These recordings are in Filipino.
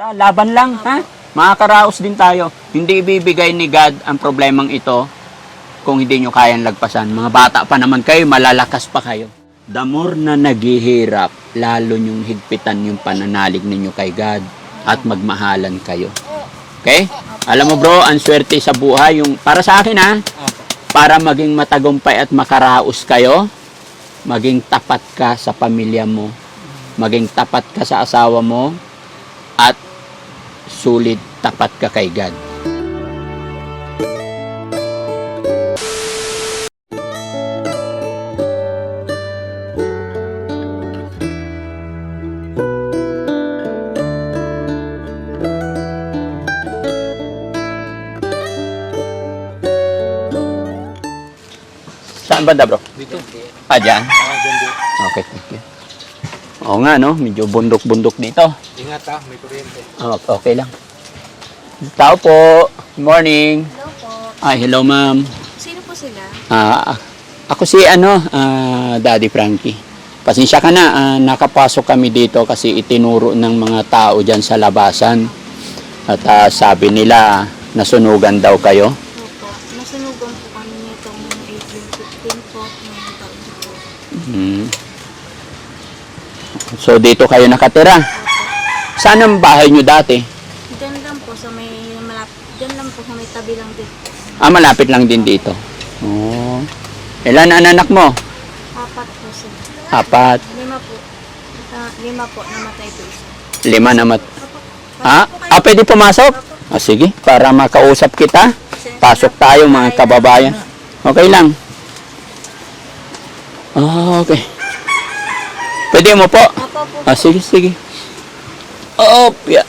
Laban lang, ha? Makakaraos din tayo. Hindi ibibigay ni God ang problemang ito kung hindi nyo kayang lagpasan. Mga bata pa naman kayo, malalakas pa kayo. The more na naghihirap, lalo nyong higpitan yung pananalig ninyo kay God at magmahalan kayo. Okay? Alam mo bro, ang swerte sa buhay, yung para sa akin ha, para maging matagumpay at makaraos kayo, maging tapat ka sa pamilya mo, maging tapat ka sa asawa mo, at sulit tapat ka kay God. Saan banda bro? Dito. Ah, dyan? Ah, dyan. Okay, thank you. Oo nga, no? Medyo bundok-bundok dito. Ingat ha, may kuryente. Ah, okay lang. Tao po. Good morning. Hello po. Ay, hello ma'am. Sino po sila? Ah, ako si ano, ah, Daddy Frankie. Pasensya ka na, ah, nakapasok kami dito kasi itinuro ng mga tao dyan sa labasan. At ah, sabi nila, nasunugan daw kayo. Opo. Nasunugan po kami nitong April 15 po ng taon po. Hmm. So, dito kayo nakatira. Saan ang bahay nyo dati? Diyan lang po sa may malapit. Diyan lang po sa may tabi lang din. Ah, malapit lang din dito. Oh. Ilan ang anak mo? Apat po sila. Apat. Lima po. Ah, lima po. Namatay po isa. Lima na mat... Opo. Ah, pwede pumasok? Ah, sige, para makausap kita. Pasok tayo mga kababayan. Okay lang. Ah, okay. Pwede mo po? Opo po. Ah, sige, sige. Yeah.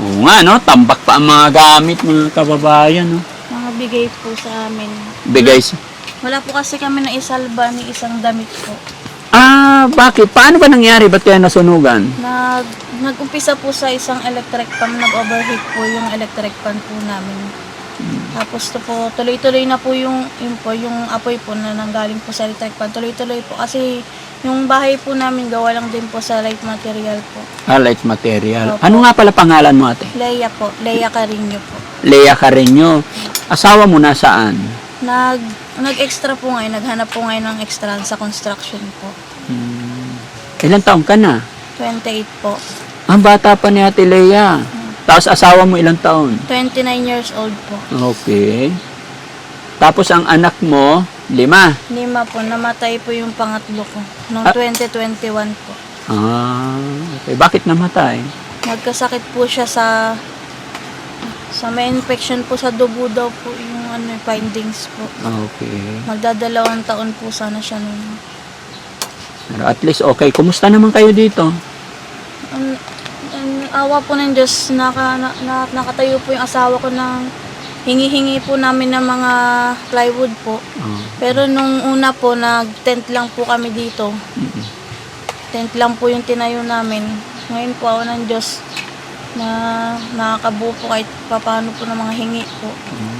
Oo nga, no? Tambak pa ang mga gamit, mga kababayan, no? Mga bigay po sa amin. Bigay sa... Wala po kasi kami na isalba ni isang damit po. Ah, bakit? Paano ba nangyari? Ba't kaya nasunugan? Nag, nag-umpisa po sa isang electric pan, nag-overheat po yung electric pan po namin. Tapos to po, tuloy-tuloy na po yung, yung po, yung apoy po na nanggaling po sa electric pan. Tuloy-tuloy po kasi yung bahay po namin gawa lang din po sa light material po. Ah, light material. Opo. Ano nga pala pangalan mo, ate? Leia po, Leia Carino po. Lea Carreño. Asawa mo na saan? Nag, nag-extra po ngayon, naghanap po ngayon ng extra sa construction po. Hmm. Ilan taong ka na? 28 po. Ang bata pa ni Ate Lea. Tapos asawa mo ilang taon? 29 years old po. Okay. Tapos ang anak mo, lima. Lima po, namatay po yung pangatlo ko. Noong Ah. 2021 po. Ah, okay. Bakit namatay? Nagkasakit po siya sa sa may infection po sa dugo daw po yung ano findings po. Okay. Magdadalawang taon po sana siya nun. Pero at least okay. Kumusta naman kayo dito? Ang, ang awa po ng Diyos, naka, na, na- nakatayo po yung asawa ko ng hingi-hingi po namin ng mga plywood po. Oh. Pero nung una po, nag-tent lang po kami dito. mm. Tent lang po yung tinayo namin. Ngayon po ako ng Diyos na nakakabuo po kahit papano po ng mga hingi po.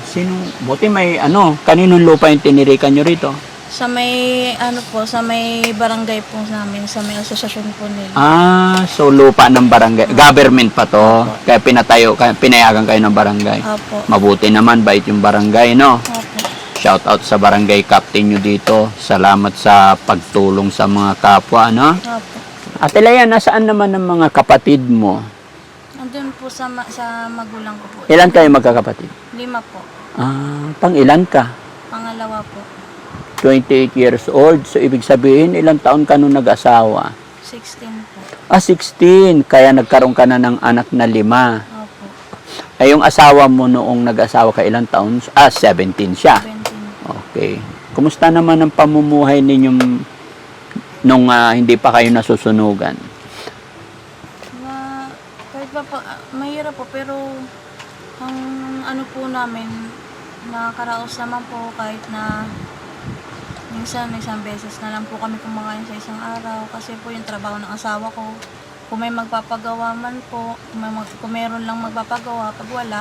Sino? Buti may ano, kaninong lupa yung tinirikan nyo rito? Sa may, ano po, sa may barangay po namin, sa may asosasyon po nila. Ah, so lupa ng barangay. Government pa to. Kaya pinatayo, kaya pinayagan kayo ng barangay. Opo. Mabuti naman, bait yung barangay, no? Opo. Shout out sa barangay captain nyo dito. Salamat sa pagtulong sa mga kapwa, no? Opo. Ate Lea, nasaan naman ang mga kapatid mo? Andun po sa, ma- sa magulang ko po. Ilan kayo magkakapatid? Lima po. Ah, pang ilan ka? Pangalawa po. 28 years old. So, ibig sabihin, ilang taon ka nung nag-asawa? 16 po. Ah, 16. Kaya nagkaroon ka na ng anak na lima. Opo. Ay, yung asawa mo noong nag-asawa ka ilang taon? Ah, 17 siya. 17. Okay. Kumusta naman ang pamumuhay ninyong nung ah, hindi pa kayo nasusunugan? Na, kahit pa, pa mahirap po, pero ang ano po namin, nakakaraos naman po kahit na minsan isang beses na lang po kami kumakain sa isang araw kasi po yung trabaho ng asawa ko kung may magpapagawa man po kung, may mag, kung meron lang magpapagawa pag wala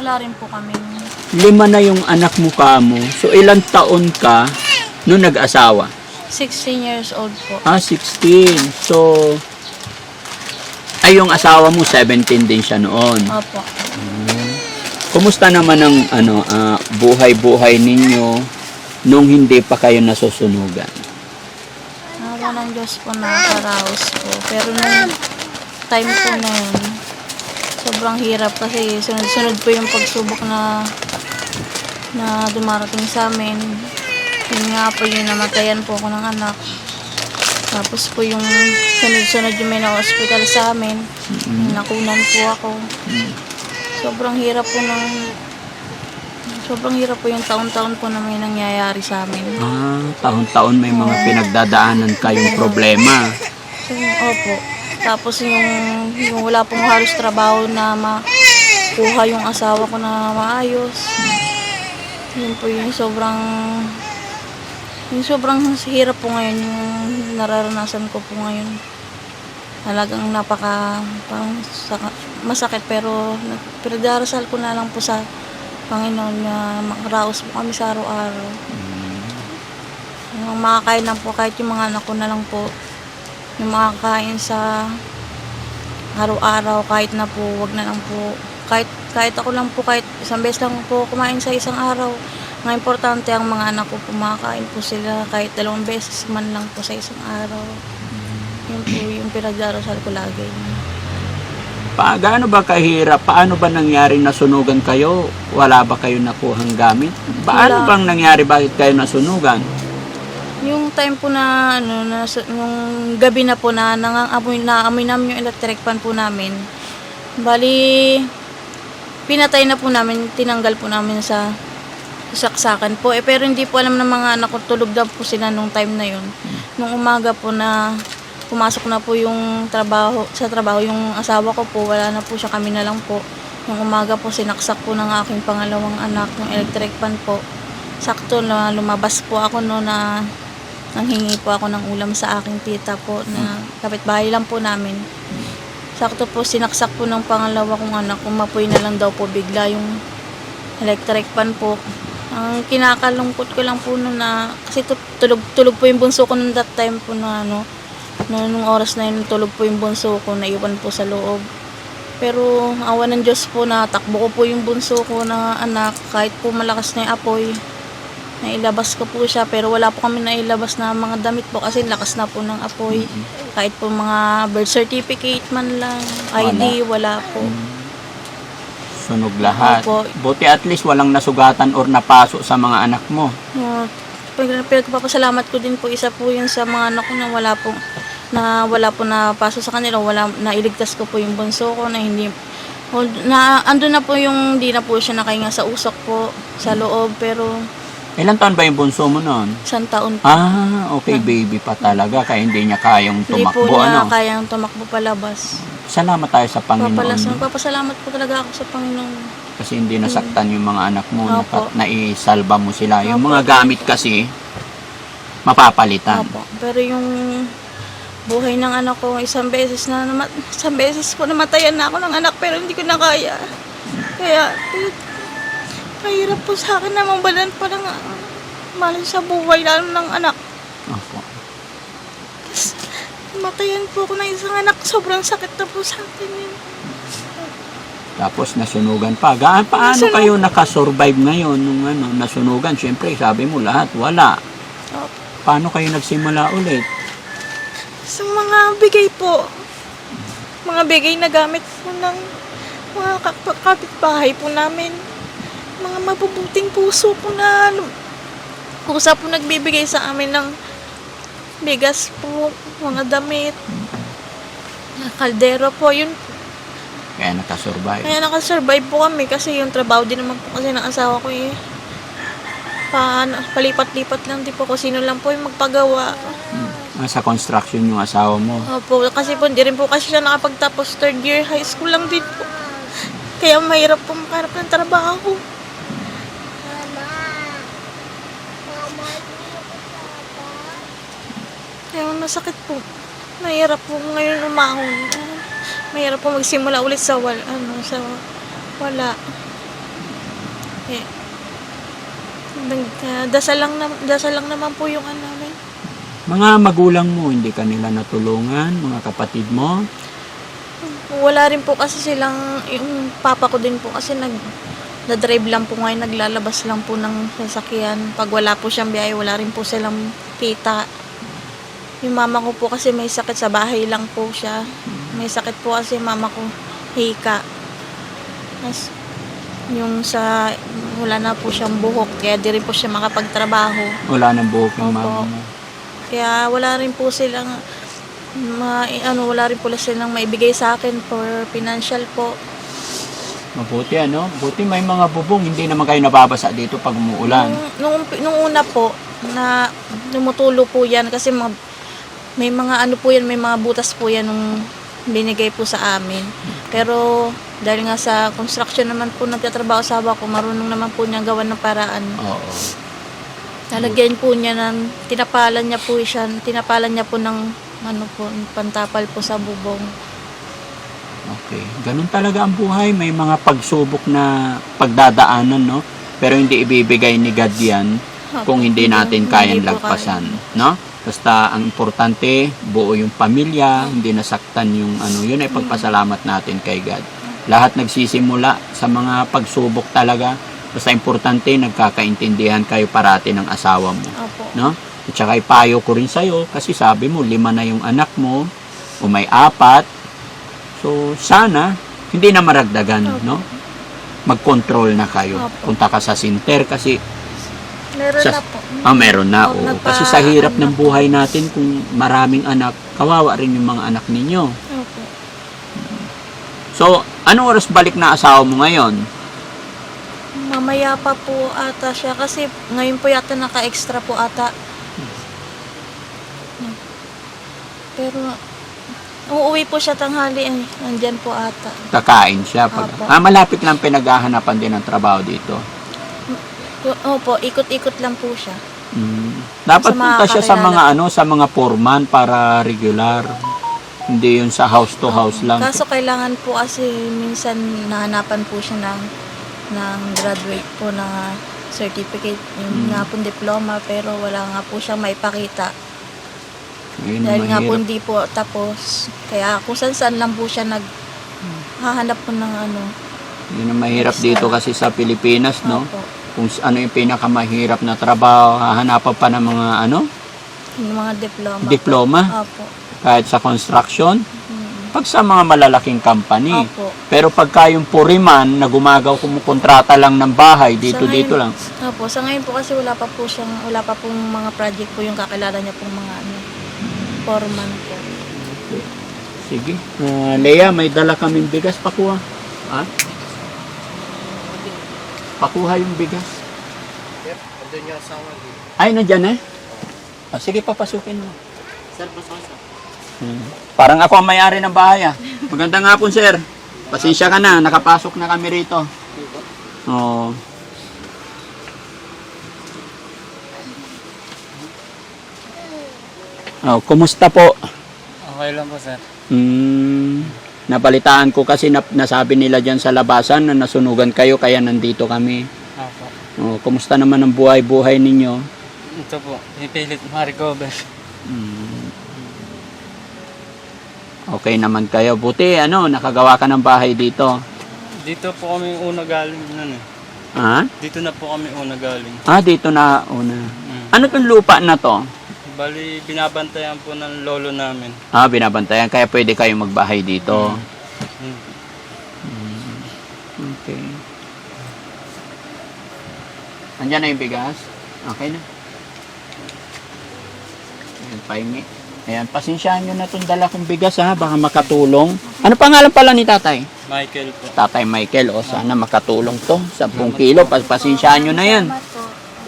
wala rin po kami Lima na yung anak mo ka mo. So, ilang taon ka nung nag-asawa? 16 years old po Ah, 16. So, Ay, yung asawa mo, 17 din siya noon. Opo. Kumusta naman ang ano, ah, buhay-buhay ninyo nung hindi pa kayo nasusunugan? Nawa ng Diyos po nakakaraos po. Pero nung time po na yun, sobrang hirap kasi sunod-sunod po yung pagsubok na na dumarating sa amin. Yun nga po yung namatayan po ako ng anak. Tapos po yung sunod-sunod yung may na-hospital sa amin. Yung Nakunan po ako. Sobrang hirap po ng sobrang hirap po yung taon-taon po na may nangyayari sa amin. Ah, taon-taon may mga pinagdadaanan kayong problema. Yung, opo. Tapos yung, yung wala pong halos trabaho na makuha yung asawa ko na maayos. Yun po yung sobrang yung sobrang hirap po ngayon yung nararanasan ko po ngayon. Talagang napaka parang masakit pero pinagdarasal ko na lang po sa Panginoon na makaraos po kami sa araw-araw. Yung makakain lang po kahit yung mga anak ko na lang po yung makakain sa araw-araw kahit na po wag na lang po. Kahit kahit ako lang po kahit isang beses lang po kumain sa isang araw. Ang importante ang mga anak ko po makakain po sila kahit dalawang beses man lang po sa isang araw. Yun po yung pinagdarasal ko lagi Pa, gaano ba kahirap? Paano ba nangyari nasunugan kayo? Wala ba kayo nakuhang gamit? Paano Wala. bang nangyari? Bakit kayo nasunugan? Yung time po na, ano, na, yung gabi na po na nangangamoy na amoy namin yung electric fan po namin. Bali, pinatay na po namin, tinanggal po namin sa saksakan po. Eh, pero hindi po alam ng mga anak ko, tulog daw po sila nung time na yun. Nung umaga po na pumasok na po yung trabaho, sa trabaho yung asawa ko po, wala na po siya, kami na lang po. Nung umaga po, sinaksak po ng aking pangalawang anak, yung electric fan po. Sakto na lumabas po ako no na nanghingi po ako ng ulam sa aking tita po na kapitbahay lang po namin. Sakto po sinaksak po ng pangalawa kong anak, umapoy na lang daw po bigla yung electric pan po. Ang kinakalungkot ko lang po no na kasi tu- tulog tulog po yung bunso ko nung that time po na ano no, nung oras na yun tulog po yung bunso ko naiwan po sa loob. Pero awa ng Diyos po na takbo ko po yung bunso ko na anak. Kahit po malakas na yung apoy nailabas ko po siya. Pero wala po kami nailabas na mga damit po kasi lakas na po ng apoy. Kahit po mga birth certificate man lang ID wala, po. Sunog lahat. Opo. Buti at least walang nasugatan or napaso sa mga anak mo. uh, pinagpapasalamat ko din po isa po yun sa mga anak ko na wala po na wala po na paso sa kanila wala nailigtas ko po yung bunso ko na hindi na ando na po yung hindi na po siya nakahinga sa usok po sa loob pero Ilan taon ba yung bunso mo noon? isang taon po Ah, okay, baby pa talaga. Kaya hindi niya kayang hindi po tumakbo. niya Ano? kayang tumakbo palabas Salamat tayo sa Panginoon. Papalas, no? magpapasalamat po talaga ako sa Panginoon. Kasi hindi nasaktan yung mga anak mo. Opo. Nakat, naisalba mo sila. Yung Opo. mga gamit kasi, mapapalitan. Opo. Pero yung buhay ng anak ko, isang beses na, nama- isang beses po namatayan na ako ng anak pero hindi ko na kaya. Kaya, mahirap po sa akin na mabalan pa ng uh, malay sa buhay lalo ng anak. Opo. Matayan po ako ng isang anak, sobrang sakit na po sa akin yun. Tapos nasunugan pa. Gaan, paano Nasunog- kayo nakasurvive ngayon nung ano, nasunugan? Siyempre, sabi mo lahat, wala. Opo. Paano kayo nagsimula ulit? Sa mga bigay po, mga bigay na gamit po ng mga kap- kapitbahay po namin. Mga mabubuting puso po na kusa po nagbibigay sa amin ng bigas po, mga damit, kaldero po, yun. Kaya nakasurvive. Kaya nakasurvive po kami kasi yung trabaho din naman po kasi ng asawa ko eh. Pa, palipat-lipat lang din po kung sino lang po yung magpagawa. Ah, sa construction yung asawa mo. Opo, kasi po, hindi rin po kasi siya nakapagtapos third year high school lang din po. Kaya mahirap po makaharap ng trabaho. Kaya masakit po. Mahirap po ngayon umahon. Mahirap po magsimula ulit sa wala. Ano, sa wala. Eh, ah, dasal lang, na, dasal lang naman po yung ano. Mga magulang mo, hindi ka nila natulungan, mga kapatid mo. Wala rin po kasi silang, yung papa ko din po kasi nag, na-drive lang po ngayon, naglalabas lang po ng sasakyan. Pag wala po siyang biyahe, wala rin po silang kita. Yung mama ko po kasi may sakit sa bahay lang po siya. May sakit po kasi mama ko, hika. Tapos, yung sa, wala na po siyang buhok, kaya di rin po siya makapagtrabaho. Wala nang buhok yung Opo. mama mo. Kaya wala rin po silang ma, ano, wala rin po silang maibigay sa akin for financial po. Mabuti ano? Buti may mga bubong, hindi naman kayo nababasa dito pag umuulan. Nung, nung, nung una po, na tumutulo po yan kasi mga, may mga ano po yan, may mga butas po yan nung binigay po sa amin. Pero dahil nga sa construction naman po nagtatrabaho sa haba ko, marunong naman po niya gawan ng paraan. Oo. Nalagyan po niya ng, tinapalan niya po siya, tinapalan niya po ng ano po, pantapal po sa bubong. Okay. Ganun talaga ang buhay. May mga pagsubok na pagdadaanan, no? Pero hindi ibibigay ni God yan kung hindi natin kayang lagpasan, no? Basta ang importante, buo yung pamilya, hindi nasaktan yung ano, yun ay pagpasalamat natin kay God. Lahat nagsisimula sa mga pagsubok talaga. Basta importante, nagkakaintindihan kayo parati ng asawa mo Opo. no? At saka ipayo ko rin sa'yo kasi sabi mo, lima na yung anak mo o may apat. So, sana hindi na maragdagan, Opo. no? Mag-control na kayo. Opo. Punta ka sa sinter kasi Meron Sa- na po. ah, meron na. Opo, oo. Kasi sa hirap ano ng buhay natin kung maraming anak, kawawa rin yung mga anak ninyo. Opo. So, anong oras balik na asawa mo ngayon? Mamaya pa po ata siya kasi ngayon po yata naka-extra po ata. Pero uuwi po siya tanghali eh. Nandyan po ata. Kakain siya. Pag, Opo. ah, malapit lang pinaghahanapan din ng trabaho dito. Opo, ikot-ikot lang po siya. Mm. Dapat Sa punta siya sa mga ano, sa mga foreman para regular. Hindi yun sa house to house lang. Kaso kailangan po kasi minsan nahanapan po siya ng, ng graduate po na certificate, yung Mm. nga pong diploma, pero wala nga po siyang maipakita. Yun Dahil nga po hindi po tapos. Kaya kung saan saan lang po siya nag hahanap po ng ano. Yun ang mahirap dito kasi sa Pilipinas, no? Opo. Kung ano yung pinakamahirap na trabaho, hahanapan pa ng mga ano, Yung mga diploma. diploma, Opo. kahit sa construction. Pag sa mga malalaking company. Opo. Pero pagka yung puriman na gumagaw kumukontrata lang ng bahay, dito Sa dito ngayon- lang. Opo. Sa ngayon po kasi wala pa po siyang, wala pa pong mga project po yung kakilala niya pong mga ano, foreman po. Sige. Ah, Lea, may dala kaming bigas. Pakuha. Ha? Pakuha yung bigas. Yep, andun yung asawa. Ay, nandyan eh. Ah, sige, papasukin mo. Sir, pasok sir. Hmm. Parang ako ang may-ari ng bahay ah. Magandang hapon, sir. Pasensya ka na, nakapasok na kami rito. Oo. Oh, kumusta po? Okay lang po sir. Hmm, nabalitaan ko kasi na, nasabi nila dyan sa labasan na nasunugan kayo kaya nandito kami. Opo. Oh, kumusta naman ang buhay-buhay ninyo? Ito po, pipilit ma-recover. Hmm. Okay naman kayo. Buti ano, nakagawa ka ng bahay dito. Dito po kami una galing nun eh. Ha? Dito na po kami una galing. Ah, dito na una. Mm. Ano tong lupa na to? Bali, binabantayan po ng lolo namin. Ah, binabantayan. Kaya pwede kayo magbahay dito. Mm. Okay. Andiyan na yung bigas? Okay na. Ayan, pahingi. Ayan, pasensyahan nyo na itong dala kong bigas ha, baka makatulong. Ano pangalan pala ni tatay? Michael po. Tatay Michael, o sana makatulong to. 10 kilo, pas pasensyahan nyo na yan.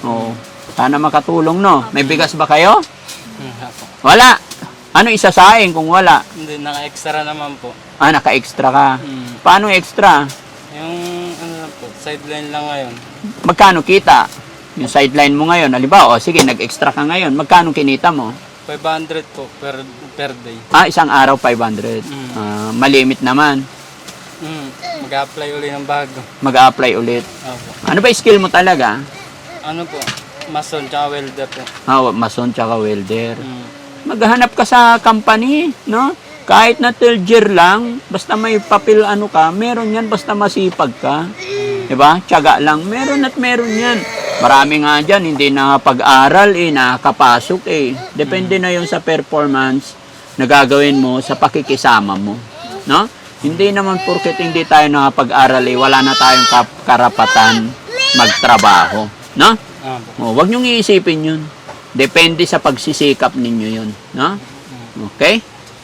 Oo. Sana makatulong, no? May bigas ba kayo? Wala. Ano isasaing kung wala? Hindi, naka-extra naman po. Ah, naka-extra ka. Mm. Paano extra? Yung ano lang po, sideline lang ngayon. Magkano kita? Yung sideline mo ngayon, halimbawa, o sige, nag-extra ka ngayon, magkano kinita mo? 500 po per, per day. Ah, isang araw 500. Mm. Ah, malimit naman. Mm. Mag-apply uli ng bago. Mag-apply ulit. Opo. Ano ba skill mo talaga? Ano po, mason tsaka welder po. Ah, mason tsaka welder. Mm. Maghanap ka sa company, no? Kahit na year lang, basta may papel ano ka, meron yan basta masipag ka. 'Di ba? Tiyaga lang, meron at meron yan. Marami nga dyan, hindi nakapag-aral eh, nakakapasok eh. Depende na yun sa performance na gagawin mo sa pakikisama mo. No? Hindi naman porket hindi tayo nakapag-aral eh, wala na tayong karapatan magtrabaho. No? O, wag niyong iisipin yun. Depende sa pagsisikap ninyo yun. No? Okay?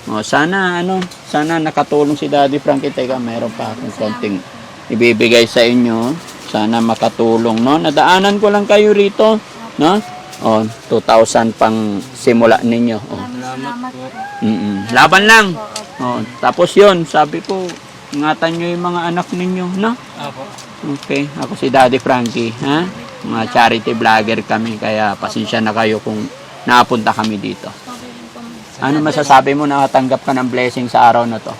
O, sana, ano, sana nakatulong si Daddy Frankie. Teka, mayroon pa akong konting ibibigay sa inyo. Sana makatulong, no? Nadaanan ko lang kayo rito, no? O, 2,000 pang simula ninyo. O, salamat po. mm Laban lang. O, tapos yun, sabi ko, ingatan nyo yung mga anak ninyo, no? Opo. Okay, ako si Daddy Frankie, ha? Mga charity vlogger kami, kaya pasensya na kayo kung napunta kami dito. Ano masasabi mo nakatanggap ka ng blessing sa araw na to?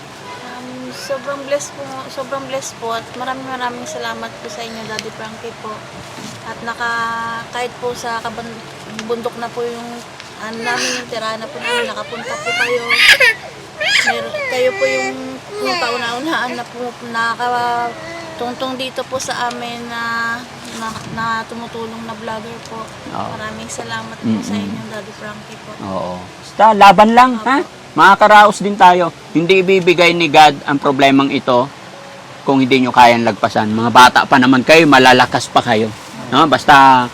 Sobrang blessed po, sobrang blessed po at maraming maraming salamat po sa inyo Daddy Frankie po. At naka kahit po sa kaban, bundok na po yung ano namin yung tirahan na po namin nakapunta po kayo. Mer kayo po yung, yung kauna-unaan na po nakaka tungtong dito po sa amin na na, na tumutulong na vlogger po. Oo. Maraming salamat po sa Mm-mm. inyo Daddy Frankie po. Oo. Basta, laban lang, ha? Mga karaos din tayo. Hindi ibibigay ni God ang problemang ito kung hindi nyo kayang lagpasan. Mga bata pa naman kayo, malalakas pa kayo. No? Basta,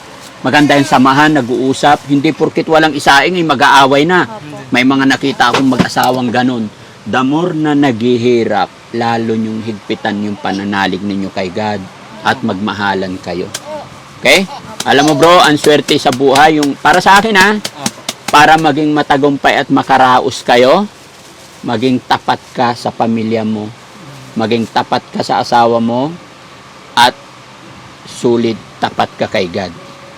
maganda yung samahan, nag-uusap. Hindi porkit walang isaing, ay mag-aaway na. May mga nakita akong mag-asawang ganun. The more na naghihirap, lalo nyong higpitan yung pananalig ninyo kay God at magmahalan kayo. Okay? Alam mo bro, ang swerte sa buhay, yung para sa akin ha. Para maging matagumpay at makaraos kayo, maging tapat ka sa pamilya mo, maging tapat ka sa asawa mo, at sulit tapat ka kay God.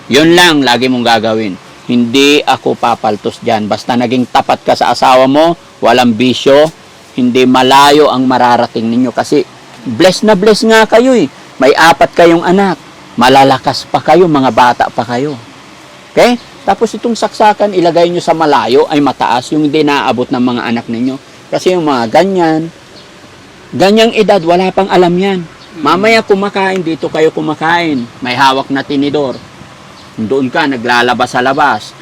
Yun lang lagi mong gagawin. Hindi ako papaltos dyan. Basta naging tapat ka sa asawa mo, walang bisyo, hindi malayo ang mararating ninyo. Kasi bless na bless nga kayo eh. May apat kayong anak. Malalakas pa kayo, mga bata pa kayo. Okay? Tapos itong saksakan, ilagay nyo sa malayo ay mataas, yung hindi naaabot ng mga anak ninyo. Kasi yung mga ganyan, ganyang edad, wala pang alam yan. Mamaya kumakain, dito kayo kumakain. May hawak na tinidor. Doon ka, naglalabas sa labas.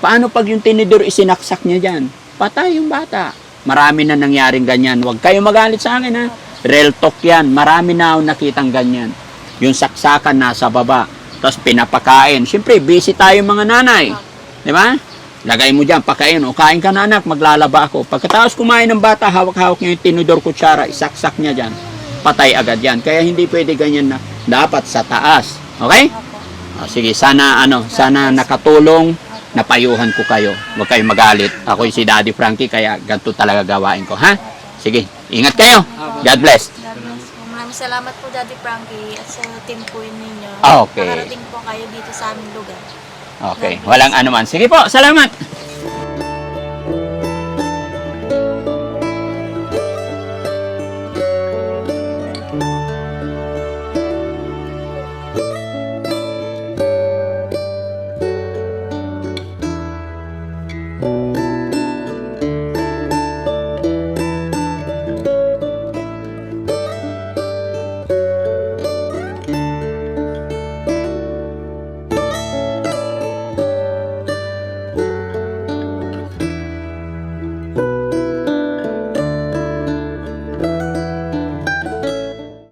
Paano pag yung tinidor isinaksak niya dyan? Patay yung bata. Marami na nangyaring ganyan. Huwag kayo magalit sa akin ha. Real talk yan. Marami na akong nakitang ganyan. Yung saksakan nasa baba. Tapos pinapakain. Siyempre, busy tayo mga nanay. Di ba? Lagay mo dyan, pakain. O, kain ka na anak, maglalaba ako. Pagkatapos kumain ng bata, hawak-hawak niya yung tinidor kutsara, isaksak niya dyan. Patay agad yan. Kaya hindi pwede ganyan na. Dapat sa taas. Okay? O, sige, sana ano, sana nakatulong, napayuhan ko kayo. Huwag kayong magalit. Ako si Daddy Frankie, kaya ganito talaga gawain ko, ha? Sige, ingat kayo. God bless. Maraming salamat po Daddy Frankie at sa team po ninyo. Ah, okay. Nakarating po kayo dito sa aming lugar. Okay, walang anuman. Sige po, salamat.